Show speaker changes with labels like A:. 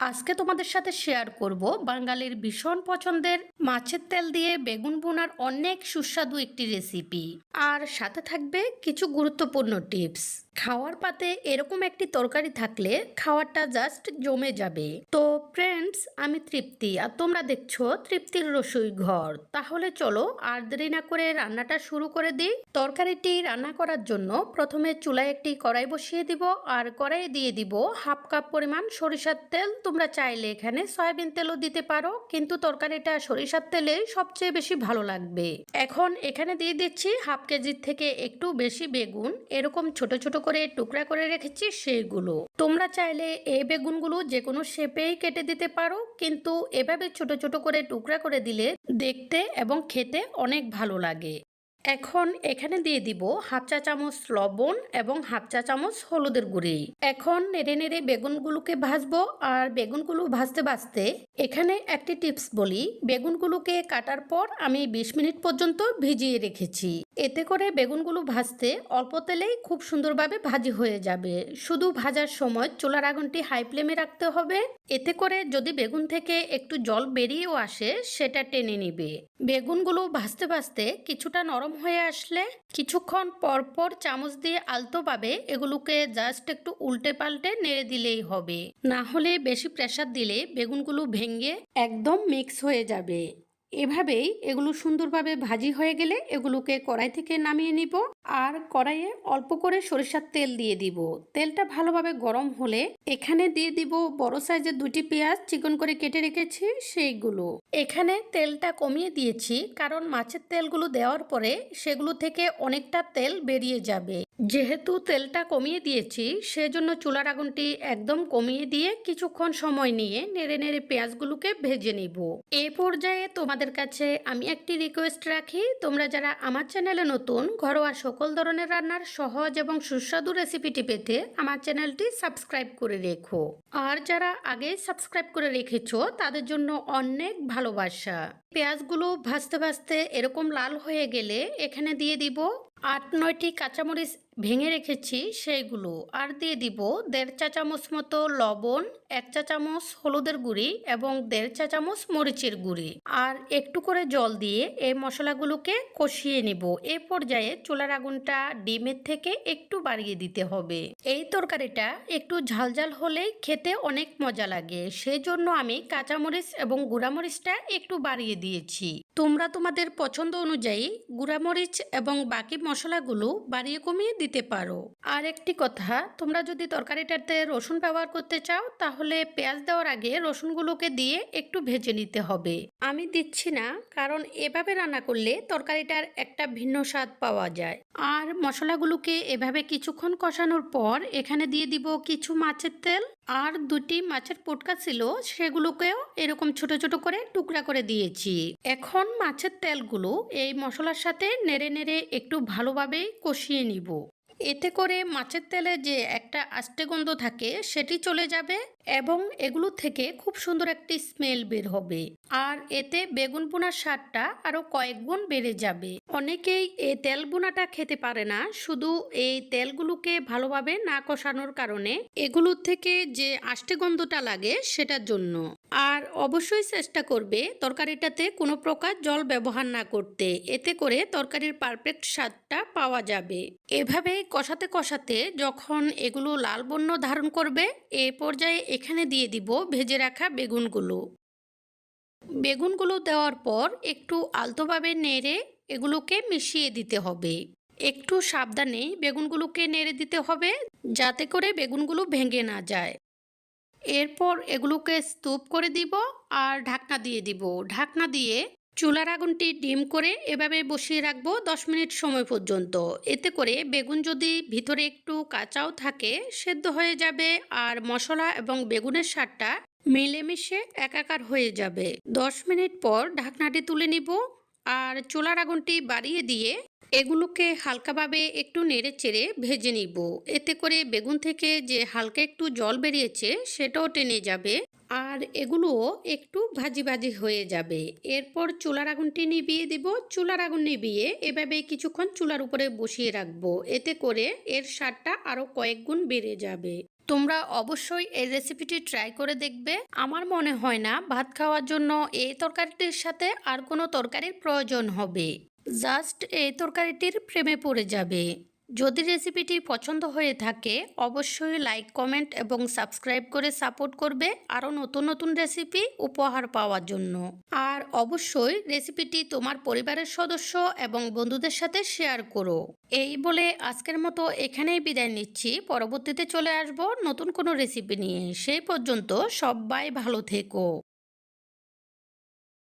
A: আজকে তোমাদের সাথে শেয়ার করব বাঙালির ভীষণ পছন্দের মাছের তেল দিয়ে বেগুন বোনার অনেক সুস্বাদু একটি রেসিপি আর সাথে থাকবে কিছু গুরুত্বপূর্ণ টিপস খাওয়ার পাতে এরকম একটি তরকারি থাকলে খাওয়ারটা জাস্ট জমে যাবে। তো ফ্রেন্ডস আমি তৃপ্তি আর তোমরা দেখছ তৃপ্তির রসুই ঘর। তাহলে চলো আর দেরি না করে রান্নাটা শুরু করে দিই। তরকারিটি রান্না করার জন্য প্রথমে চুলায় একটি কড়াই বসিয়ে দিব আর কড়াইয়ে দিয়ে দিব হাফ কাপ পরিমাণ সরিষার তেল। তোমরা চাইলে এখানে সয়াবিন তেলও দিতে পারো, কিন্তু তরকারিটা সরিষার তেলে সবচেয়ে বেশি ভালো লাগবে। এখন এখানে দিয়ে দিচ্ছি হাফ কেজির থেকে একটু বেশি বেগুন, এরকম ছোট ছোট করে টুকরা করে রেখেছি সেইগুলো। তোমরা চাইলে এই বেগুনগুলো যে কোনো শেপেই কেটে দিতে পারো, কিন্তু এভাবে ছোট ছোট করে টুকরা করে দিলে দেখতে এবং খেতে অনেক ভালো লাগে। এখন এখানে দিয়ে দিব হাফ চা চামচ লবণ এবং হাফ চা চামচ হলুদের গুঁড়ি। এখন নেড়ে নেড়ে বেগুনগুলোকে ভাজবো আর বেগুনগুলো ভাজতে ভাজতে এখানে একটি টিপস বলি, বেগুনগুলোকে কাটার পর আমি বিশ মিনিট পর্যন্ত ভিজিয়ে রেখেছি। এতে করে বেগুনগুলো ভাজতে অল্প তেলেই খুব সুন্দরভাবে ভাজি হয়ে যাবে। শুধু ভাজার সময় চুলার আগুনটি হাই ফ্লেমে রাখতে হবে। এতে করে যদি বেগুন থেকে একটু জল বেরিয়েও আসে, সেটা টেনে নিবে। বেগুনগুলো ভাজতে ভাজতে কিছুটা নরম হয়ে আসলে কিছুক্ষণ পর পর চামচ দিয়ে আলতোভাবে এগুলোকে জাস্ট একটু উল্টে পাল্টে নেড়ে দিলেই হবে। না হলে বেশি প্রেসার দিলে বেগুনগুলো ভেঙে একদম মিক্স হয়ে যাবে। এভাবেই এগুলো সুন্দরভাবে ভাজি হয়ে গেলে এগুলোকে কড়াই থেকে নামিয়ে নিব। আর কড়াইয়ে অল্প করে সরিষার তেল দিয়ে দিব। তেলটা ভালোভাবে গরম হলে এখানে দিয়ে দিব বড় সাইজের দুটি পেঁয়াজ, চিকন করে কেটে রেখেছি সেইগুলো। এখানে তেলটা কমিয়ে দিয়েছি, কারণ মাছের তেলগুলো দেওয়ার পরে সেগুলো থেকে অনেকটা তেল বেরিয়ে যাবে। যেহেতু তেলটা কমিয়ে দিয়েছি, সেজন্য চুলার আগুনটি একদম কমিয়ে দিয়ে কিছুক্ষণ সময় নিয়ে নেড়ে নেড়ে পেঁয়াজগুলোকে ভেজে নিব। এ পর্যায়ে তোমাদের কাছে আমি একটি রিকোয়েস্ট রাখি, তোমরা যারা আমার চ্যানেলে নতুন, ঘরোয়া সকল ধরনের রান্নার সহজ এবং সুস্বাদু রেসিপিটি পেতে আমার চ্যানেলটি সাবস্ক্রাইব করে রেখো। আর যারা আগে সাবস্ক্রাইব করে রেখেছো, তাদের জন্য অনেক ভালোবাসা। পেঁয়াজগুলো ভাজতে ভাজতে এরকম লাল হয়ে গেলে এখানে দিয়ে দিব আট নয়টি কাঁচামরিচ ভেঙে রেখেছি সেইগুলো। আর দিয়ে দিব দেড় চা চামচ মতো লবণ, এক চা চামচ হলুদের গুঁড়ি এবং দেড় চা চামচ মরিচের গুঁড়ি। আর একটু করে জল দিয়ে এই মশলাগুলোকে কষিয়ে নিব। এ পর্যায়ে চুলার আগুনটা ডিমের থেকে একটু বাড়িয়ে দিতে হবে। এই তরকারিটা একটু ঝালঝাল হলেই খেতে অনেক মজা লাগে। সেজন্য আমি কাঁচামরিচ এবং গুঁড়ামরিচটা একটু বাড়িয়ে দিয়েছি। তোমরা তোমাদের পছন্দ অনুযায়ী গুঁড়ামরিচ এবং বাকি মশলাগুলো বাড়িয়ে কমিয়ে দিতে পারো। আর একটি কথা, তোমরা যদি তরকারিটাতে রসুন ব্যবহার করতে চাও, তাহলে পেঁয়াজ দেওয়ার আগে রসুনগুলোকে দিয়ে একটু ভেজে নিতে হবে। আমি দিচ্ছি না, কারণ এভাবে রান্না করলে তরকারিটার একটা ভিন্ন স্বাদ পাওয়া যায়। আর মশলাগুলোকে এভাবে কিছুক্ষণ কষানোর পর এখানে দিয়ে দিব কিছু মাছের তেল। আর দুটি মাছের পোটকা ছিল, সেগুলোকেও এরকম ছোট ছোট করে টুকরা করে দিয়েছি। এখন মাছের তেলগুলো এই মশলার সাথে নেড়ে নেড়ে একটু ভালোভাবে কষিয়ে নিব। এতে করে মাছের তেলে যে একটা আষ্টে গন্ধ থাকে, সেটি চলে যাবে এবং এগুলো থেকে খুব সুন্দর একটি স্মেল বের হবে। আর এতে বেগুন বোনার স্বাদটা আরও কয়েক গুণ বেড়ে যাবে। অনেকেই এই তেল বোনাটা খেতে পারে না, শুধু এই তেলগুলোকে ভালোভাবে না কষানোর কারণে। এগুলোর থেকে যে আষ্টে গন্ধটা লাগে, সেটার জন্য। আর অবশ্যই চেষ্টা করবে তরকারিটাতে কোনো প্রকার জল ব্যবহার না করতে। এতে করে তরকারির পারফেক্ট স্বাদটা পাওয়া যাবে। এভাবে কষাতে কষাতে যখন এগুলো লাল বন্য ধারণ করবে, এ পর্যায়ে এখানে দিয়ে দিব ভেজে রাখা বেগুনগুলো। বেগুনগুলো দেওয়ার পর একটু আলতোভাবে নেড়ে এগুলোকে মিশিয়ে দিতে হবে। একটু সাবধানে বেগুনগুলোকে নেড়ে দিতে হবে, যাতে করে বেগুনগুলো ভেঙে না যায়। এরপর এগুলোকে স্তূপ করে দিব আর ঢাকনা দিয়ে দিব। ঢাকনা দিয়ে চুলার আগুনটি ডিম করে এভাবে বসিয়ে রাখব দশ মিনিট সময় পর্যন্ত। এতে করে বেগুন যদি ভিতরে একটু কাঁচাও থাকে, সেদ্ধ হয়ে যাবে আর মশলা এবং বেগুনের স্বাদটা মিলেমিশে একাকার হয়ে যাবে। দশ মিনিট পর ঢাকনাটি তুলে নিব আর চুলার আগুনটি বাড়িয়ে দিয়ে এগুলোকে হালকাভাবে একটু নেড়ে চেড়ে ভেজে নিব। এতে করে বেগুন থেকে যে হালকা একটু জল বেরিয়েছে, সেটাও টেনে যাবে। আর এগুলোও একটু ভাজি ভাজি হয়ে যাবে। এরপর চুলার আগুনটি নিভিয়ে দিব। চুলার আগুন নিভিয়ে এভাবে কিছুক্ষণ চুলার উপরে বসিয়ে রাখব। এতে করে এর স্বাদটা আরও কয়েক গুণ বেড়ে যাবে। তোমরা অবশ্যই এই রেসিপিটি ট্রাই করে দেখবে। আমার মনে হয় না, ভাত খাওয়ার জন্য এই তরকারিটির সাথে আর কোনো তরকারির প্রয়োজন হবে। জাস্ট এই তরকারিটির প্রেমে পড়ে যাবে। যদি রেসিপিটি পছন্দ হয়ে থাকে, অবশ্যই লাইক, কমেন্ট এবং সাবস্ক্রাইব করে সাপোর্ট করবে আরও নতুন নতুন রেসিপি উপহার পাওয়ার জন্য। আর অবশ্যই রেসিপিটি তোমার পরিবারের সদস্য এবং বন্ধুদের সাথে শেয়ার করো। এই বলে আজকের মতো এখানেই বিদায় নিচ্ছি। পরবর্তীতে চলে আসব নতুন কোনো রেসিপি নিয়ে। সেই পর্যন্ত সবাই ভালো থেকো।